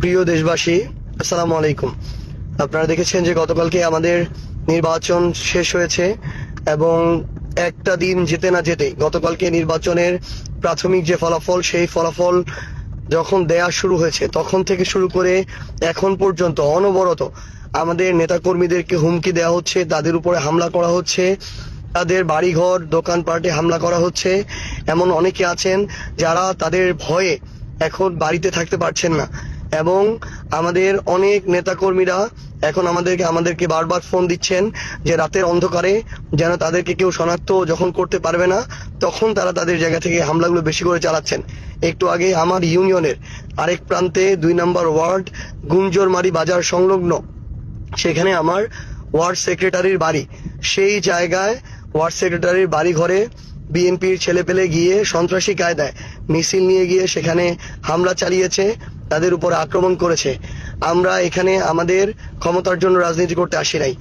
প্রিয় দেশবাসী, আসসালামু আলাইকুম। আপনারা দেখেছেন যে গতকালকে আমাদের নির্বাচন শেষ হয়েছে এবং একটা দিন যেতে না যেতে গতকালকে নির্বাচনের প্রাথমিক যে ফলাফল, সেই ফলাফল যখন দেয়া শুরু হয়েছে, তখন থেকে শুরু করে এখন পর্যন্ত অনবরত আমাদের নেতাকর্মীদেরকে হুমকি দেওয়া হচ্ছে, তাদের উপরে হামলা করা হচ্ছে, তাদের বাড়িঘর, দোকানপাটে হামলা করা হচ্ছে। এমন অনেকে আছেন যারা তাদের ভয়ে এখন বাড়িতে থাকতে পারছেন না। এবং আমাদের অনেক নেতাকর্মীরা এখন আমাদেরকে আমাদেরকে বারবার ফোন দিচ্ছেন যে রাতের অন্ধকারে যেন তাদেরকে কেউ শনাক্ত যখন করতে পারবে না, তখন তারা তাদের জায়গা থেকে হামলাগুলো বেশি করে চালাচ্ছেন। একটু আগে আমার ইউনিয়নের আরেক প্রান্তে দুই নম্বর ওয়ার্ড গুঞ্জরমারি বাজার সংলগ্ন, সেখানে আমার ওয়ার্ড সেক্রেটারির বাড়ি। সেই জায়গায় ওয়ার্ড সেক্রেটারির বাড়ি ঘরে বিএনপির ছেলেপেলে গিয়ে সন্ত্রাসী কায়দায় মিছিল নিয়ে গিয়ে সেখানে হামলা চালিয়েছে, তাদের উপর আক্রমণ করেছে। আমরা এখানে আমাদের ক্ষমতার জন্য রাজনীতি করতে আসি নাই।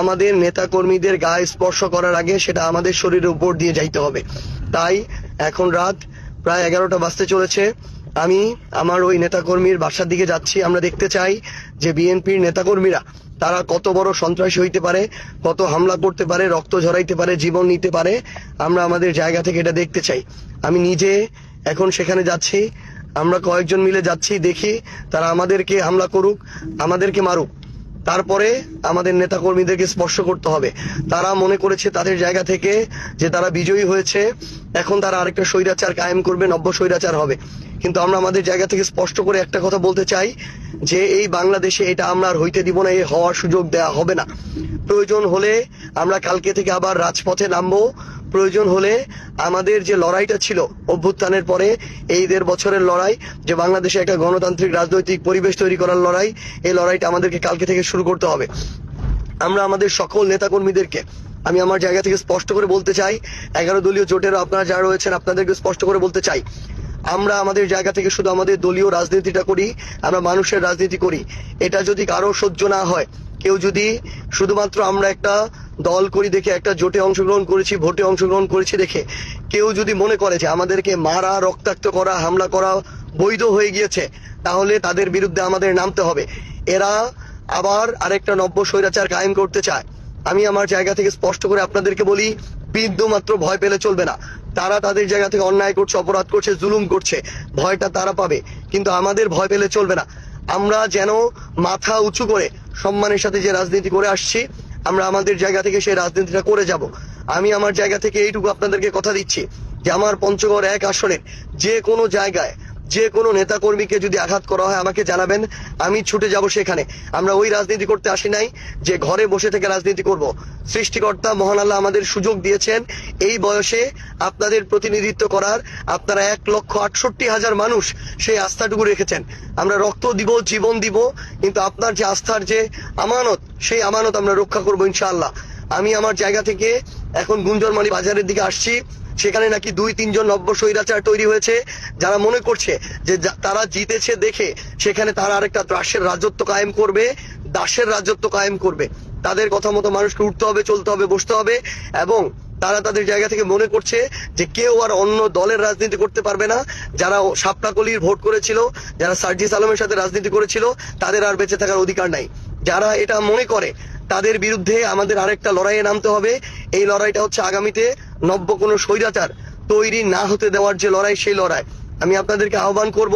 আমাদের নেতা কর্মীদের গায়ে স্পর্শ করার আগে সেটা আমাদের শরীরের উপর দিয়ে যাইতে হবে। তাই এখন রাত প্রায় এগারোটা বাজতে চলেছে। আমি আমার ওই নেতাকর্মীর বাসার দিকে যাচ্ছি। আমরা দেখতে চাই যে বিএনপির নেতাকর্মীরা তারা কত বড় সন্ত্রাসী হইতে পারে, কত হামলা করতে পারে, রক্ত ঝরাইতে পারে, জীবন নিতে পারে, আমরা আমাদের জায়গা থেকে এটা দেখতে চাই। আমি নিজে এখন সেখানে যাচ্ছি, আমরা কয়েকজন মিলে যাচ্ছি, দেখি তারা আমাদেরকে হামলা করুক, আমাদেরকে মারুক। তারপরে আমাদের নেতাকর্মীদেরকে স্পর্শ করতে হবে। তারা মনে করেছে তাদের জায়গা থেকে যে তারা বিজয়ী হয়েছে, এখন তারা আরেকটা স্বৈরাচার কায়েম করবে, নব্য স্বৈরাচার হবে। কিন্তু আমরা আমাদের জায়গা থেকে স্পষ্ট করে একটা কথা বলতে চাই যে, এই বাংলাদেশে এটা আমরা আর হইতে দিব না, এ হওয়ার সুযোগ দেয়া হবে না। প্রয়োজন হলে আমরা কালকে থেকে আবার রাজপথে নামবো। প্রয়োজন হলে আমাদের যে লড়াইটা ছিল অভ্যুত্থানের পরে, এই দেড় বছরের লড়াই, যে বাংলাদেশে একটা গণতান্ত্রিক রাজনৈতিক পরিবেশ তৈরি করার লড়াই, এই লড়াইটা আমাদেরকে কালকে থেকে শুরু করতে হবে। আমরা আমাদের সকল নেতাকর্মীদেরকে, আমি আমার জায়গা থেকে স্পষ্ট করে বলতে চাই, এগারো দলীয় জোটের আপনারা যারা রয়েছেন, আপনাদেরকে স্পষ্ট করে বলতে চাই, আমরা আমাদের জায়গা থেকে শুধু আমাদের দলীয় রাজনীতিটা করি, আমরা মানুষের রাজনীতি করি। এটা যদি কারও সহ্য না হয় কেউ যদি শুধুমাত্র আমরা একটা দল করি দেখে, একটা জোটে অংশগ্রহণ করেছি, ভোটে অংশগ্রহণ করেছি দেখে, কেউ যদি মনে করে যে আমাদেরকে মারা, রক্তাক্ত করা, হামলা করা বৈধ হয়ে গিয়েছে, তাহলে তাদের বিরুদ্ধে আমাদের নামতে হবে। এরা আবার আরেকটা নব্য স্বৈরাচার কায়েম করতে চায়। আমি আমার জায়গা থেকে স্পষ্ট করে আপনাদেরকে বলি, বিন্দু মাত্র ভয় পেলে চলবে না। তারা তাদের জায়গা থেকে অন্যায় করছে, অপরাধ করছে, জুলুম করছে, ভয়টা তারা পাবে। কিন্তু আমাদের ভয় পেলে চলবে না। আমরা যেন মাথা উঁচু করে সম্মানের সাথে যে রাজনীতি করে আসছি, আমরা আমাদের জায়গা থেকে সেই রাজনীতিটা করে যাব। আমি আমার জায়গা থেকে এইটুকু আপনাদেরকে কথা দিচ্ছি যে আমার পঞ্চগড় এক আসনের যে কোনো জায়গায় যে কোনো নেতা কর্মীকে যদি আঘাত করা হয়, আমাকে জানাবেন, আমি ছুটে যাব সেখানে। আমরা ওই রাজনীতি করতে আসি নাই যে ঘরে বসে থেকে রাজনীতি করব। সৃষ্টিকর্তা মহান আল্লাহ আমাদের সুযোগ দিয়েছেন। এই বয়সে আপনাদের প্রতিনিধিত্ব করার আপনারা এক লক্ষ আটষট্টি হাজার মানুষ সেই আস্থাটুকু রেখেছেন। আমরা রক্ত দিব, জীবন দিব কিন্তু আপনার যে আস্থার যে আমানত, সেই আমানত আমরা রক্ষা করব ইনশাআল্লাহ। আমি আমার জায়গা থেকে এখন গুঞ্জরমালি বাজারের দিকে আসছি। সেখানে নাকি দুই, তিনজন নব্য স্বৈরাচার তৈরি হয়েছে। যারা মনে করছে যে, তারা জিতেছে দেখে সেখানে তারা আরেকটা দাসের রাজত্ব কায়েম করবে, দাসের রাজত্ব কায়েম করবে। তাদের কথা মতো মানুষকে উঠতে হবে, চলতে হবে, বসতে হবে এবং তারা তাদের জায়গা থেকে মনে করছে যে কেউ আর অন্য দলের রাজনীতি করতে পারবে না। যারা সাপটাকলির ভোট করেছিল, যারা সার্জিস আলমের সাথে রাজনীতি করেছিল, তাদের আর বেঁচে থাকার অধিকার নাই। যারা এটা মনে করে, তাদের বিরুদ্ধে আমাদের আরেকটা লড়াইয়ে নামতে হবে। এই লড়াইটা হচ্ছে আগামীতে নব্য কোনো স্বৈরাচার তৈরি না হতে দেওয়ার যে লড়াই, সেই লড়াই। আমি আপনাদেরকে আহ্বান করব,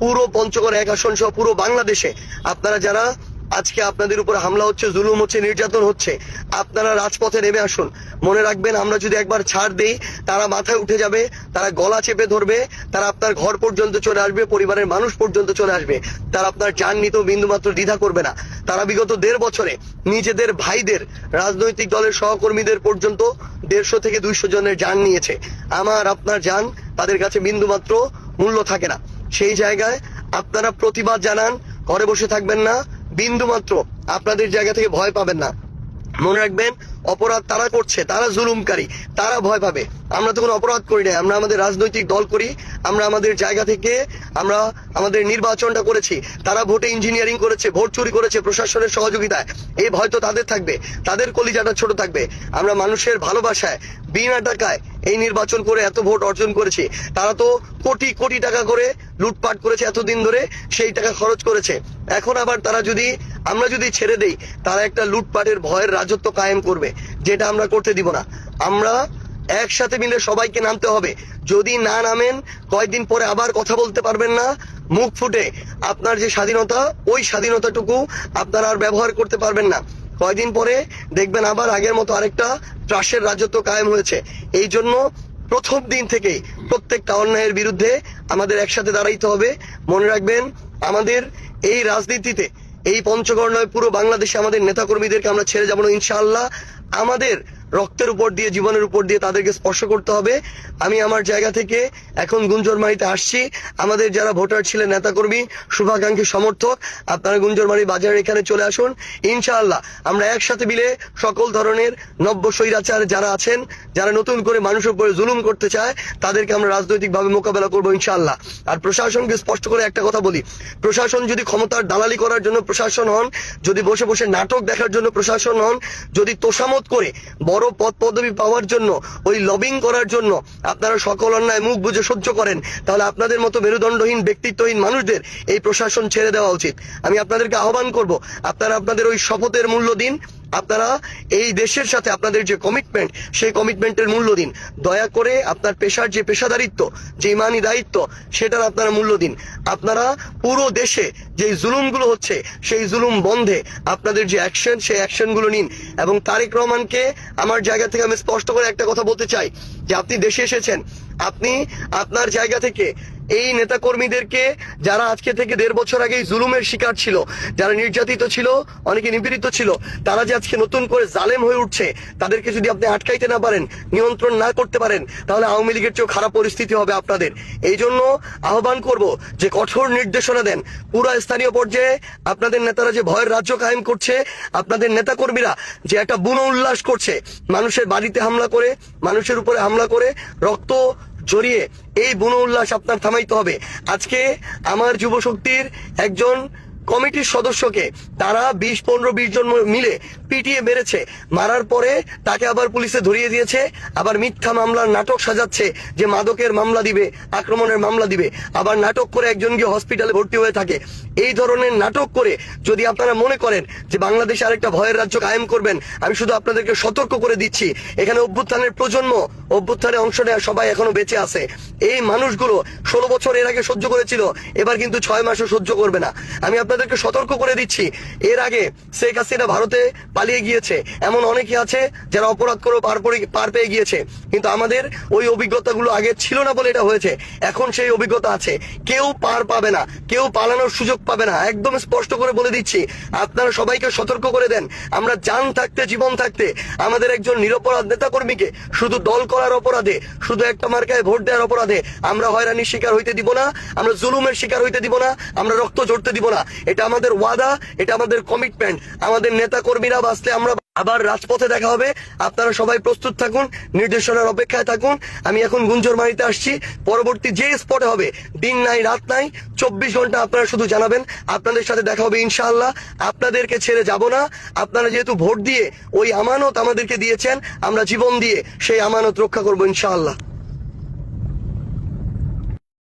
পুরো পঞ্চগড় এক আসন সহ পুরো বাংলাদেশে আপনারা যারা আজকে আপনাদের উপর হামলা হচ্ছে, জুলুম হচ্ছে, নির্যাতন হচ্ছে। আপনারা রাজপথে নেমে আসুন। মনে রাখবেন, আমরা যদি একবার ছাড় দেই, তারা মাথায় উঠে যাবে, তারা গলা চেপে ধরবে, তারা আপনার ঘর পর্যন্ত চলে আসবে, পরিবারের মানুষ পর্যন্ত চলে আসবে। তারা আপনার যান নিতেও বিন্দুমাত্র দ্বিধা করবে না। তারা বিগত দেড় বছরে নিজেদের ভাইদের রাজনৈতিক দলের সহকর্মীদের পর্যন্ত দেড়শো থেকে দুইশো জনের যান নিয়েছে। আমার, আপনার যান, তাদের কাছে বিন্দুমাত্র মূল্য থাকে না। সেই জায়গায় আপনারা প্রতিবাদ জানান, ঘরে বসে থাকবেন না বিন্দু মাত্র। আপনাদের জায়গা থেকে ভয় পাবেন না। মনে রাখবেন, অপরাধ তারা করছে, তারা জুলুমকারী, তারা ভয় পাবে। আমরা তো কোনো অপরাধ করি না আমরা আমাদের রাজনৈতিক দল করি, আমরা আমাদের জায়গা থেকে আমরা আমাদের নির্বাচনটা করেছি। তারা ভোটে ইঞ্জিনিয়ারিং করেছে, ভোট চুরি করেছে প্রশাসনের সহযোগিতায়। এই ভয় তো তাদের থাকবে, তাদের কলিজাটা ছোট থাকবে। আমরা মানুষের ভালোবাসায়, বিনা টাকায় এই নির্বাচন করে এত ভোট অর্জন করেছে, তারা তো কোটি কোটি টাকা করে লুটপাট করেছে এতদিন ধরে, সেই টাকা খরচ করেছে। এখন আবার তারা যদি, আমরা যদি ছেড়ে দেই, তারা একটা লুটপাটের ভয়ের রাজত্ব কায়েম করবে, যেটা আমরা করতে দিব না। আমরা একসাথে মিলে সবাইকে নামতে হবে। যদি না নামেন, কয়েকদিন পরে আবার কথা বলতে পারবেন না, মুখ ফুটে। আপনার যে স্বাধীনতা, ওই স্বাধীনতাটুকু আপনারা আর ব্যবহার করতে পারবেন না। কয়দিন পরে দেখবেন আবার আগের মতো আরেকটা ত্রাসের রাজত্ব কায়েম হয়েছে। এই জন্য প্রথম দিন থেকে প্রত্যেকটা অন্যায়ের বিরুদ্ধে আমাদের একসাথে দাঁড়াইতে হবে। মনে রাখবেন, আমাদের এই রাজনীতিতে, এই পঞ্চগড় নয়, পুরো বাংলাদেশে আমাদের নেতাকর্মীদেরকে আমরা ছেড়ে যাব না, ইনশাআল্লাহ। আমাদের রক্তের উপর দিয়ে, জীবনের উপর দিয়ে তাদেরকে স্পর্শ করতে হবে। আমি আমার জায়গা থেকে এখন গুঞ্জরমারিতে আসছি। আমাদের যারা ভোটার ছিলেন, নেতাকর্মী, শুভাকাঙ্ক্ষী সমর্থক, আপনারা গুঞ্জরমারি বাজারের এখানে চলে আসুন। ইনশাআল্লাহ, আমরা একসাথে মিলে সকল ধরনের নব্য স্বৈরাচার যারা আছেন, যারা নতুন করে মানুষের উপরে জুলুম করতে চায়, তাদেরকে আমরা রাজনৈতিকভাবে মোকাবেলা করব ইনশাআল্লাহ। আর প্রশাসনকে স্পষ্ট করে একটা কথা বলি, প্রশাসন যদি ক্ষমতার দালালি করার জন্য প্রশাসন হন, যদি বসে বসে নাটক দেখার জন্য প্রশাসন হন, যদি তোষামত করে বড় পদ পদবি পাওয়ার জন্য, ওই লবিং করার জন্য আপনারা সকল অন্যায় মুখ বুঝে সহ্য করেন, তাহলে আপনাদের মতো মেরুদণ্ডহীন, ব্যক্তিত্বহীন মানুষদের এই প্রশাসন ছেড়ে দেওয়া উচিত। আমি আপনাদেরকে আহ্বান করব, আপনারা আপনাদের ওই শপথের মূল্য দিন আপনারা এই দেশের সাথে আপনাদের যে কমিটমেন্ট সেই কমিটমেন্টের মূল্য দিন। দয়া করে আপনার পেশার যে পেশাদারিত্ব, যে ইমানি দায়িত্ব, সেটার আপনারা মূল্য দিন। আপনারা পুরো দেশে যে জুলুমগুলো হচ্ছে, সেই জুলুম বন্ধে আপনাদের যে অ্যাকশন সেই অ্যাকশনগুলো নিন। এবং তারেক রহমানকে আমার জায়গা থেকে আমি স্পষ্ট করে একটা কথা বলতে চাই, যে আপনি দেশে এসেছেন। আপনি আপনার জায়গা থেকে এই নেতাকর্মীদেরকে যারা আজকে থেকে দেড় বছর আগে জুলুমের শিকার ছিল, যারা নির্যাতিত ছিল, অনেকে নিপীড়িত ছিল, তারা যে আজকে নতুন করে জালেম হয়ে উঠছে, তাদেরকে যদি আপনি আটকাইতে না পারেন, নিয়ন্ত্রণ না করতে পারেন, তাহলে আওয়ামী লীগের চেয়েও খারাপ পরিস্থিতি হবে আপনাদের। এই জন্য আহ্বান করব যে কঠোর নির্দেশনা দেন। পুরো স্থানীয় পর্যায়ে আপনাদের নেতারা যে ভয়ের রাজ্য কায়েম করছে, আপনাদের নেতাকর্মীরা যে একটা বুনো উল্লাস করছে, মানুষের বাড়িতে হামলা করে, মানুষের উপরে হামলা করে, রক্ত জড়িয়ে এই বুনো উল্লাস আপনার থামাইতে হবে। আজকে আমার যুব শক্তির একজন কমিটির সদস্যকে তারা বিশ, পনেরো, বিশ জন মিলে পিটিয়ে মেরেছে। মারার পরে তাকে আবার পুলিশে ধরিয়ে দিয়েছে। আবার মিথ্যা মামলার নাটক সাজাচ্ছে যে মাদকের মামলা দিবে, আক্রমণের মামলা দিবে। আবার নাটক করে একজন গিয়ে হসপিটালে ভর্তি হয়ে থাকে। এই ধরনের নাটক করে যদি আপনারা মনে করেন যে বাংলাদেশে আরেকটা ভয়ের রাজ্য কায়েম করবেন, আমি শুধু আপনাদেরকে সতর্ক করে দিচ্ছি। এখানে অভ্যুত্থানের প্রজন্ম, অভ্যুত্থানে অংশ নেওয়া সবাই এখনও বেঁচে আছে। এই মানুষগুলো ষোলো বছর এর আগে সহ্য করেছিল, এবার কিন্তু ছয় মাসও সহ্য করবে না। আমি আপনাদেরকে সতর্ক করে দিচ্ছি, এর আগে শেখ হাসিনা ভারতে পালিয়ে গিয়েছে। এমন অনেকে আছে যারা অপরাধ করে পার পার পেয়ে গিয়েছে। কিন্তু আমাদের ওই অভিজ্ঞতাগুলো আগে ছিল না বলে এটা হয়েছে। এখন সেই অভিজ্ঞতা আছে। কেউ পার পাবে না। কেউ পালানোর সুযোগ পাবে না। একদম স্পষ্ট করে বলে দিচ্ছি। আপনারা সবাইকে সতর্ক করে দেন। আমরা যান থাকতে, জীবন থাকতে আমাদের একজন নিরপরাধ নেতাকর্মীকে শুধু দল করার অপরাধে, শুধু একটা মার্কায় ভোট দেওয়ার অপরাধে আমরা হয়রানির শিকার হইতে দিব না। আমরা জুলুমের শিকার হইতে দিব না। আমরা রক্ত ঝরতে দিব না। এটা আমাদের ওয়াদা, এটা আমাদের কমিটমেন্ট আমাদের নেতা কর্মীরা বাঁচলে আমরা আবার রাজপথে দেখা হবে। আপনারা সবাই প্রস্তুত থাকুন, নির্দেশনার অপেক্ষায় থাকুন। আমি এখন গুঞ্জরমারিতে আসছি। পরবর্তী যে স্পটে হবে, দিন নাই, রাত নাই, চব্বিশ ঘণ্টা আপনারা শুধু জানাবেন। আপনাদের সাথে দেখা হবে ইনশাআল্লাহ। আপনাদেরকে ছেড়ে যাব না। আপনারা যেহেতু ভোট দিয়ে ওই আমানত আমাদেরকে দিয়েছেন, আমরা জীবন দিয়ে সেই আমানত রক্ষা করব ইনশাআল্লাহ।